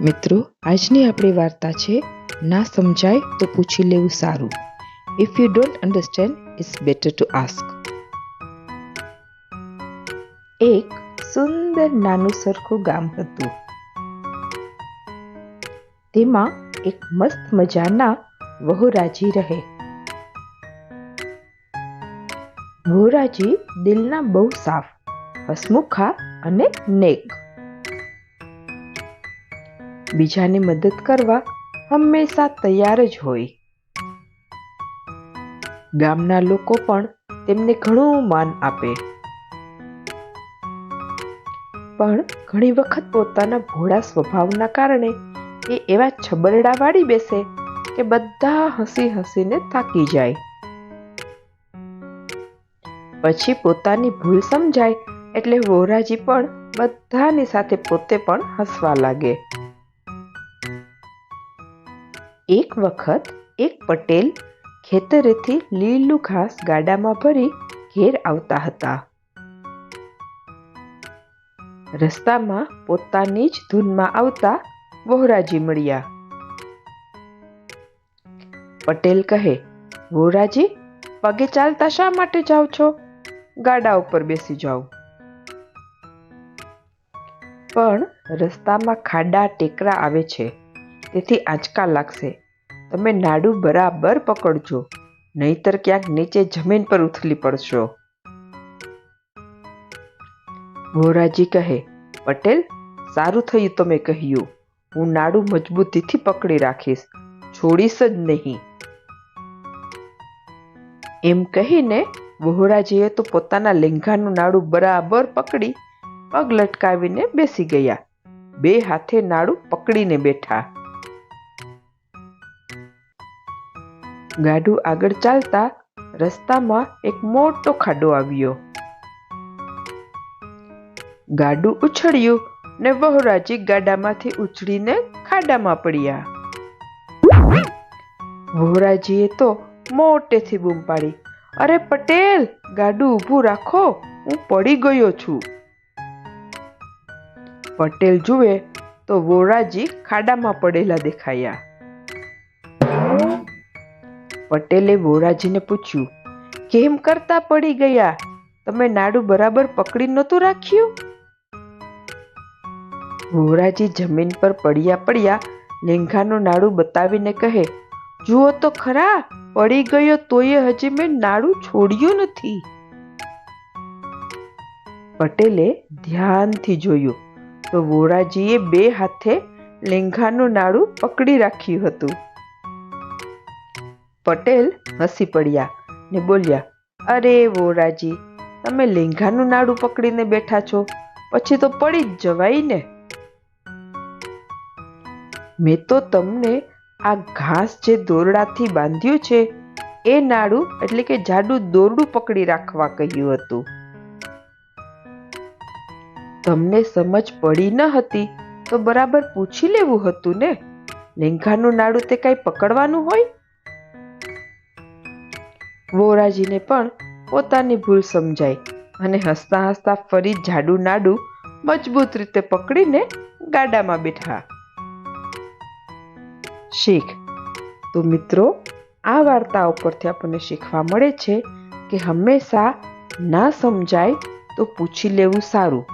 મિત્રો, આજની આપણી વાર્તા છે, ના સમજાય તો પૂછી લેવું સારું. If you don't understand it's better to ask એક સુંદર નાનું સરખું ગામ હતું. તેમાં એક મસ્ત મજાના વહુરાજી રહે. વહુરાજી દિલના બહુ સાફ, હસમુખા અને નેક. બીજાની મદદ કરવા હંમેશા તૈયાર જ હોય. ગામના લોકો પણ તેમને ઘણું માન આપે. પણ ઘણી વખત પોતાના ભોળા સ્વભાવના કારણે એ એવા છબરડા વાળી બેસે કે બધા હસી હસીને થાકી જાય. પછી પોતાની ભૂલ સમજાય એટલે વોરાજી પણ બધાની સાથે પોતે પણ હસવા લાગે. એક વખત એક પટેલ ખેતરેથી લીલું ઘાસ ગાડામાં ભરી ઘેર આવતા હતા. રસ્તામાં પોતાની જ ધૂનમાં આવતા વોહરાજી મળ્યા. પટેલ કહે, વોહરાજી, પગે ચાલતા શા માટે જાઓ છો? ગાડા ઉપર બેસી જાઓ. પણ રસ્તામાં ખાડા ટેકરા આવે છે. તેથી આંચકા લાગશે. તમે નાડું બરાબર પકડજો, નહીતર ક્યાંક નીચે જમીન પર ઉથલી પડશો. વોરાજી કહે, પટેલ, સારું થયું તમે કહ્યું. હું નાડું મજબૂતીથી પકડી રાખીશ, છોડીશ જ નહીં. એમ કહીને વહોરાજીએ તો પોતાના લેંઘાનું નાડું બરાબર પકડી પગ લટકાવીને બેસી ગયા. બે હાથે નાડું પકડીને બેઠા. ગાડું આગળ ચાલતા રસ્તામાં એક મોટો ખાડો આવ્યો. ગાડું ઉછળ્યું ને વહુરાજી ગાડામાંથી ઉછળીને ખાડામાં પડ્યા. વહુરાજીએ તો મોટેથી બૂમ પાડી, અરે પટેલ, ગાડું ઊભું રાખો, હું પડી ગયો છું. પટેલ જુએ તો વોરાજી ખાડામાં પડેલા દેખાયા. પટેલે વોરાજીને પૂછ્યું, કેમ કરતા પડી ગયા? તમે નાડું બરાબર પકડી નહોતું રાખ્યું? વોરાજી જમીન પર પડ્યા પડ્યા લેંઘાનું નાડું બતાવીને કહે, જુઓ તો ખરા, પડી ગયો તોય હજી મેં નાડું છોડ્યું નથી. પટેલે ધ્યાનથી જોયું તો વોરાજીએ બે હાથે લેંઘાનું નાડું પકડી રાખ્યું હતું. પટેલ હસી પડ્યા ને બોલ્યા, અરે વોરાજી, તમે લેંઘાનું નાડું પકડીને બેઠા છો, પછી તો પડી જ જવાય ને. મેં તો તમને આ ઘાસ જે દોરડાથી બાંધ્યું છે, એ નાડું એટલે કે જાડું દોરડું પકડી રાખવા કહ્યું હતું. તમને સમજ પડી ન હતી, તો બરાબર પૂછી લેવું હતું ને, લેંઘાનું નાડું તે કઈ પકડવાનું હોય? વોરાજીને પણ પોતાની ભૂલ સમજાઈ અને હસતા હસતા ફરી જાડુ નાડુ મજબૂત રીતે પકડીને ગાડામાં બેઠા. શીખ, તો મિત્રો, આ વાર્તા ઉપરથી આપણને શીખવા મળે છે કે હંમેશા ના સમજાય તો પૂછી લેવું સારું.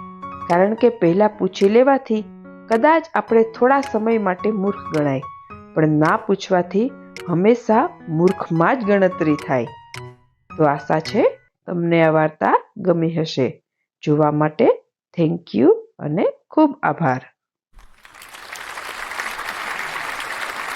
કારણ કે પહેલાં પૂછી લેવાથી કદાચ આપણે થોડા સમય માટે મૂર્ખ ગણાય. પણ ના પૂછવાથી હંમેશા મૂર્ખમાં જ ગણતરી થાય. તો આશા છે. તમને આ વાર્તા ગમી હશે. જોવા માટે થેન્ક યુ અને ખૂબ આભાર.